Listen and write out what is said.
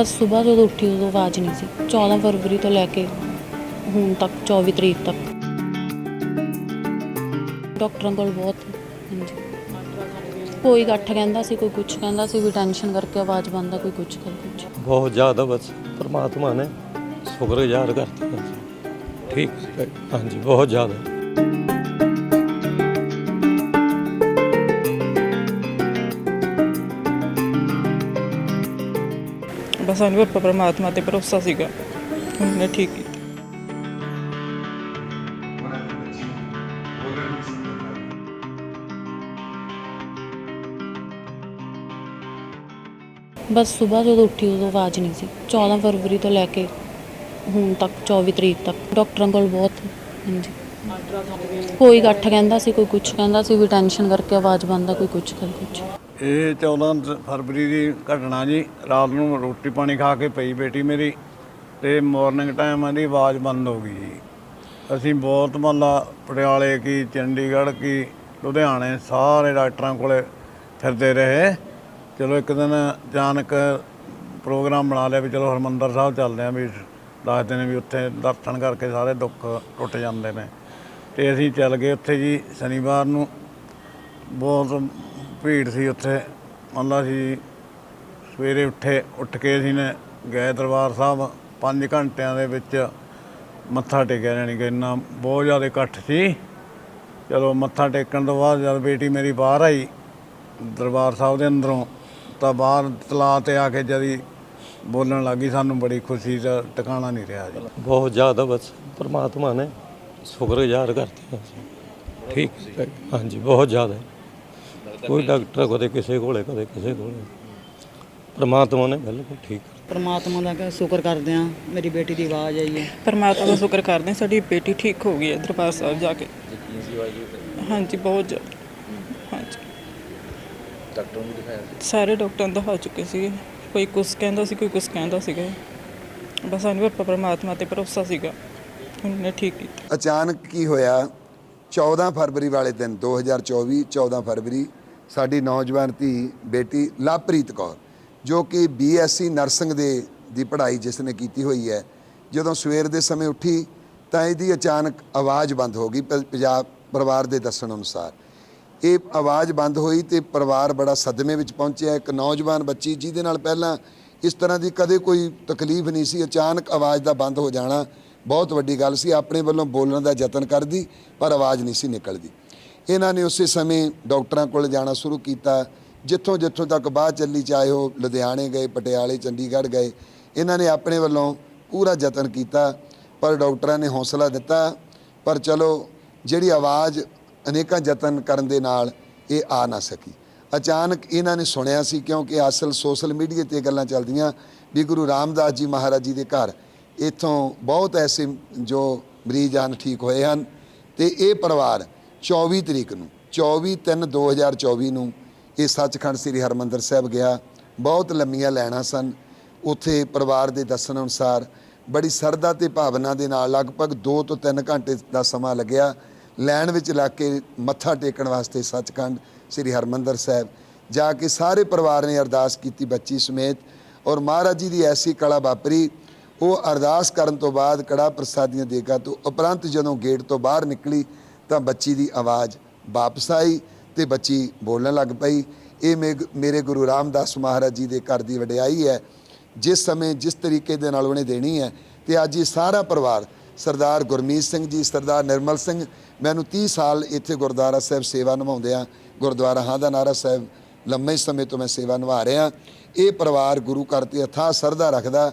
ਬਸ ਸਵੇਰ ਜਦੋਂ ਉੱਠੀ ਉਦੋਂ ਆਵਾਜ਼ ਨਹੀਂ ਸੀ। 14 ਫਰਵਰੀ ਤੋਂ ਲੈ ਕੇ ਹੁਣ ਤੱਕ 24 ਤਰੀਕ ਤੱਕ। ਡਾਕਟਰਾਂ ਕੋਲ ਬਹੁਤ ਹਾਂਜੀ। ਕੋਈ ਗੱਠ ਕਹਿੰਦਾ ਸੀ ਕੋਈ ਕੁਝ ਕਹਿੰਦਾ ਸੀ ਵੀ ਟੈਨਸ਼ਨ ਕਰਕੇ ਆਵਾਜ਼ ਬੰਦ ਆ ਕੋਈ ਕੁਝ ਕਰ ਕੁਝ ਬਹੁਤ ਜ਼ਿਆਦਾ ਬਸ ਪਰਮਾਤਮਾ ਨੇ ਸ਼ੁਕਰਗੁਜ਼ਾਰ ਕਰਤਾ। ਬਸ। ਠੀਕ ਹੈ, ਹਾਂਜੀ ਬਹੁਤ ਜ਼ਿਆਦਾ। ਬਸ ਸਾਨੂੰ ਪਰ ਪਰਮਾਤਮਾ ਤੇ ਭਰੋਸਾ ਸੀਗਾ। ਉਹਨੇ ਠੀਕ ਕੀਤਾ ਬਸ ਸਵੇਰ ਜਦੋਂ ਉੱਠੀ ਉਦੋਂ ਆਵਾਜ਼ ਨਹੀਂ ਸੀ। 14 ਫਰਵਰੀ ਤੋਂ ਲੈ ਕੇ ਹੁਣ ਤੱਕ 24 ਤਰੀਕ ਤੱਕ। ਡਾਕਟਰਾਂ ਕੋਲ ਬਹੁਤ ਹਾਂਜੀ। ਕੋਈ ਗੱਠ ਕਹਿੰਦਾ ਸੀ, ਕੋਈ ਕੁਝ ਕਹਿੰਦਾ ਸੀ, ਵੀ ਟੈਨਸ਼ਨ ਕਰਕੇ ਆਵਾਜ਼ ਬੰਦ ਕੋਈ ਕੁਝ ਕਰ ਕੁਝ ਇਹ 14 ਫਰਵਰੀ ਦੀ ਘਟਨਾ ਜੀ, ਰਾਤ ਨੂੰ ਰੋਟੀ ਪਾਣੀ ਖਾ ਕੇ ਪਈ ਬੇਟੀ ਮੇਰੀ ਤੇ ਮਾਰਨਿੰਗ ਟਾਈਮ ਇਹਦੀ ਆਵਾਜ਼ ਬੰਦ ਹੋ ਗਈ ਜੀ। ਅਸੀਂ ਬਹੁਤ ਮੱਲਾ ਪਟਿਆਲੇ ਕੀ, ਚੰਡੀਗੜ੍ਹ ਕੀ, ਲੁਧਿਆਣੇ ਸਾਰੇ ਡਾਕਟਰਾਂ ਕੋਲੇ ਫਿਰਦੇ ਰਹੇ। ਚਲੋ ਇੱਕ ਦਿਨ ਅਚਾਨਕ ਪ੍ਰੋਗਰਾਮ ਬਣਾ ਲਿਆ ਵੀ ਚਲੋ ਹਰਮੰਦਰ ਸਾਹਿਬ ਚੱਲਦੇ ਆਂ ਵੀ ਦੱਸਦੇ ਨੇ ਵੀ ਉੱਥੇ ਦਰਸ਼ਨ ਕਰਕੇ ਸਾਰੇ ਦੁੱਖ ਟੁੱਟ ਜਾਂਦੇ ਨੇ। ਤੇ ਅਸੀਂ ਚੱਲ ਗਏ ਉੱਥੇ ਜੀ, ਸ਼ਨੀਵਾਰ ਨੂੰ। ਬਹੁਤ ਭੀੜ ਸੀ ਉੱਥੇ। ਮੰਨ ਸੀ, ਸਵੇਰੇ ਉੱਠੇ, ਉੱਠ ਕੇ ਅਸੀਂ ਨੇ ਗਏ ਦਰਬਾਰ ਸਾਹਿਬ। 5 ਘੰਟਿਆਂ ਦੇ ਵਿੱਚ ਮੱਥਾ ਟੇਕਿਆ, ਜਾਣੀ ਕਿ ਇੰਨਾ ਬਹੁਤ ਜ਼ਿਆਦਾ ਇਕੱਠ ਸੀ। ਚਲੋ ਮੱਥਾ ਟੇਕਣ ਤੋਂ ਬਾਅਦ ਜਦ ਬੇਟੀ ਮੇਰੀ ਬਾਹਰ ਆਈ ਦਰਬਾਰ ਸਾਹਿਬ ਦੇ ਅੰਦਰੋਂ, ਤਾਂ ਬਾਹਰ ਤਲਾਅ ਤੇ ਆ ਕੇ ਜਦੀ ਬੋਲਣ ਲੱਗੀ, ਸਾਨੂੰ ਬੜੀ ਖੁਸ਼ੀ ਦਾ ਟਿਕਾਣਾ ਨਹੀਂ ਰਿਹਾ ਜੀ। ਬਹੁਤ ਜ਼ਿਆਦਾ ਬਸ ਪਰਮਾਤਮਾ ਨੇ ਸ਼ੁਕਰਗੁਜ਼ਾਰ ਕਰਤਾ ਬਸ। ਠੀਕ, ਹਾਂਜੀ, ਬਹੁਤ ਜ਼ਿਆਦਾ। ਕੋਈ ਡਾਕਟਰ ਕਦੇ ਕਿਸੇ ਕੋਲੇ ਕਦੇ ਕਿਸੇ ਕੋਲੇ। ਪਰਮਾਤਮਾ ਨੇ ਬਿਲਕੁਲ ਠੀਕ ਪਰਮਾਤਮਾ ਦਾ ਸ਼ੁਕਰ ਕਰਦੇ ਆ ਮੇਰੀ ਬੇਟੀ ਦੀ ਆਵਾਜ਼ ਆਈ ਹੈ। ਪਰਮਾਤਮਾ ਦਾ ਸ਼ੁਕਰ ਕਰਦੇ ਸਾਡੀ ਬੇਟੀ ਠੀਕ ਹੋ ਗਈ ਹੈ ਦਰਬਾਰ ਸਾਹਿਬ ਜਾ ਕੇ। ਹਾਂਜੀ ਬਹੁਤ ਜ਼ਿਆਦਾ। ਹਾਂਜੀ। ਡਾਕਟਰ ਨੂੰ ਦਿਖਾਇਆ ਸਾਰੇ ਡਾਕਟਰਾਂ ਨੂੰ ਦਿਖਾ ਚੁੱਕੇ ਸੀਗੇ। ਕੋਈ ਕੁਛ ਕਹਿੰਦਾ ਸੀ ਕੋਈ ਕੁਛ ਕਹਿੰਦਾ ਸੀਗਾ। ਬਸ ਸਾਨੂੰ ਪਰ ਪਰਮਾਤਮਾ ਤੇ ਭਰੋਸਾ ਸੀਗਾ। ਉਹਨੇ ਠੀਕ ਕੀਤਾ। ਅਚਾਨਕ ਕੀ ਹੋਇਆ? 14 ਫਰਵਰੀ ਵਾਲੇ ਦਿਨ 2024 14 ਫਰਵਰੀ ਸਾਡੀ ਨੌਜਵਾਨ ਧੀ ਬੇਟੀ ਲਵਪ੍ਰੀਤ ਕੌਰ, ਜੋ ਕਿ ਬੀਐਸਸੀ ਨਰਸਿੰਗ ਦੇ ਦੀ ਪੜ੍ਹਾਈ ਜਿਸ ਨੇ ਕੀਤੀ ਹੋਈ ਹੈ, ਜਦੋਂ ਸਵੇਰ ਦੇ ਸਮੇਂ ਉੱਠੀ ਤਾਂ ਇਹਦੀ ਅਚਾਨਕ ਆਵਾਜ਼ ਬੰਦ ਹੋ ਗਈ ਪ- ਪੰਜਾਬ ਪਰਿਵਾਰ ਦੇ ਦੱਸਣ ਅਨੁਸਾਰ। ਇਹ ਆਵਾਜ਼ ਬੰਦ ਹੋਈ ਤੇ ਪਰਿਵਾਰ ਬੜਾ ਸਦਮੇ ਵਿੱਚ ਪਹੁੰਚਿਆ। ਇੱਕ ਨੌਜਵਾਨ ਬੱਚੀ ਜਿਹਦੇ ਨਾਲ ਪਹਿਲਾਂ ਇਸ ਤਰ੍ਹਾਂ ਦੀ ਕਦੇ ਕੋਈ ਤਕਲੀਫ ਨਹੀਂ ਸੀ, ਅਚਾਨਕ ਆਵਾਜ਼ ਦਾ ਬੰਦ ਹੋ ਜਾਣਾ ਬਹੁਤ ਵੱਡੀ ਗੱਲ ਸੀ, ਆਪਣੇ ਵੱਲੋਂ ਬੋਲਣ ਦਾ ਯਤਨ ਕਰਦੀ ਪਰ ਆਵਾਜ਼ ਨਹੀਂ ਸੀ ਨਿਕਲਦੀ। ਇਹਨਾਂ ਨੇ ਉਸੇ ਸਮੇਂ ਡਾਕਟਰਾਂ ਕੋਲ ਜਾਣਾ ਸ਼ੁਰੂ ਕੀਤਾ। ਜਿੱਥੋਂ ਜਿੱਥੋਂ ਤੱਕ ਬਾਅਦ ਚੱਲੀ ਚਾਹੇ ਉਹ ਲੁਧਿਆਣੇ ਗਏ, ਪਟਿਆਲੇ, ਚੰਡੀਗੜ੍ਹ ਗਏ। ਇਹਨਾਂ ਨੇ ਆਪਣੇ ਵੱਲੋਂ ਪੂਰਾ ਯਤਨ ਕੀਤਾ, ਪਰ ਡਾਕਟਰਾਂ ਨੇ ਹੌਸਲਾ ਦਿੱਤਾ। ਪਰ ਚਲੋ, ਜਿਹੜੀ ਆਵਾਜ਼ ਅਨੇਕਾਂ ਯਤਨ ਕਰਨ ਦੇ ਨਾਲ ਇਹ ਆ ਨਾ ਸਕੀ। ਅਚਾਨਕ ਇਹਨਾਂ ਨੇ ਸੁਣਿਆ ਸੀ, ਕਿਉਂਕਿ ਅਸਲ ਸੋਸ਼ਲ ਮੀਡੀਆ ਤੇ ਗੱਲਾਂ ਚੱਲਦੀਆਂ ਵੀ ਗੁਰੂ ਰਾਮਦਾਸ ਜੀ ਮਹਾਰਾਜ ਜੀ ਦੇ ਘਰ। ਇੱਥੋਂ ਬਹੁਤ ਐਸੇ ਜੋ ਮਰੀਜ਼ ਹਨ, ਠੀਕ ਹੋਏ ਹਨ। ਤੇ ਇਹ ਪਰਿਵਾਰ 24 ਤਰੀਕ ਨੂੰ 24 3 2024 ਨੂੰ ਇਹ ਸੱਚਖੰਡ ਸ੍ਰੀ ਹਰਮੰਦਰ ਸਾਹਿਬ ਗਿਆ। ਬਹੁਤ ਲੰਮੀਆਂ ਲੈਣਾ ਸਨ। ਉੱਥੇ ਪਰਿਵਾਰ ਦੇ ਦੱਸਣ ਅਨੁਸਾਰ ਬੜੀ ਸਰਦਾ ਤੇ ਭਾਵਨਾ ਦੇ ਨਾਲ ਲਗਭਗ 2 ਤੋਂ 3 ਘੰਟੇ ਦਾ ਸਮਾਂ ਲੱਗਿਆ। ਲੈਣ ਵਿੱਚ ਲੱਗ ਕੇ ਮੱਥਾ ਟੇਕਣ ਵਾਸਤੇ ਸੱਚਖੰਡ ਸ੍ਰੀ ਹਰਮੰਦਰ ਸਾਹਿਬ ਜਾ ਕੇ ਸਾਰੇ ਪਰਿਵਾਰ ਨੇ ਅਰਦਾਸ ਕੀਤੀ ਬੱਚੀ ਸਮੇਤ ਔਰ ਮਹਾਰਾਜ ਜੀ ਦੀ ਐਸੀ ਕਲਾ ਵਾਪਰੀ। ਉਹ ਅਰਦਾਸ ਕਰਨ ਤੋਂ ਬਾਅਦ ਕੜਾ ਪ੍ਰਸਾਦੀਆਂ ਦੇਗਾ ਤੋਂ ਉਪਰੰਤ ਜਦੋਂ ਗੇਟ ਤੋਂ ਬਾਹਰ ਨਿਕਲੀ ਤਾਂ ਬੱਚੀ ਦੀ ਆਵਾਜ਼ ਵਾਪਸ ਆਈ ਤੇ ਬੱਚੀ ਬੋਲਣ ਲੱਗ ਪਈ। ਇਹ ਮੇਗ- ਮੇਰੇ ਗੁਰੂ ਰਾਮਦਾਸ ਮਹਾਰਾਜ ਜੀ ਦੇ ਘਰ ਦੀ ਵਡਿਆਈ ਹੈ। ਜਿਸ ਸਮੇਂ ਜਿਸ ਤਰੀਕੇ ਦੇ ਨਾਲ ਉਹਨੇ ਦੇਣੀ ਹੈ ਤੇ ਅੱਜ ਇਹ ਸਾਰਾ ਪਰਿਵਾਰ, ਸਰਦਾਰ ਗੁਰਮੀਤ ਸਿੰਘ ਜੀ, ਸਰਦਾਰ ਨਿਰਮਲ ਸਿੰਘ ਮੈਨੂੰ 30 ਸਾਲ ਇੱਥੇ ਗੁਰਦੁਆਰਾ ਸਾਹਿਬ ਸੇਵਾ ਨਿਭਾਉਂਦੇ ਆ ਗੁਰਦੁਆਰਾ ਹਾਂ ਦਾ ਨਾਰਾ ਸਾਹਿਬ, ਲੰਮੇ ਸਮੇਂ ਤੋਂ ਮੈਂ ਸੇਵਾ ਨਿਭਾ ਰਿਹਾ। ਇਹ ਪਰਿਵਾਰ ਗੁਰੂ ਘਰ ਤੇ ਅਥਾਹ ਸਰਦਾ ਰੱਖਦਾ।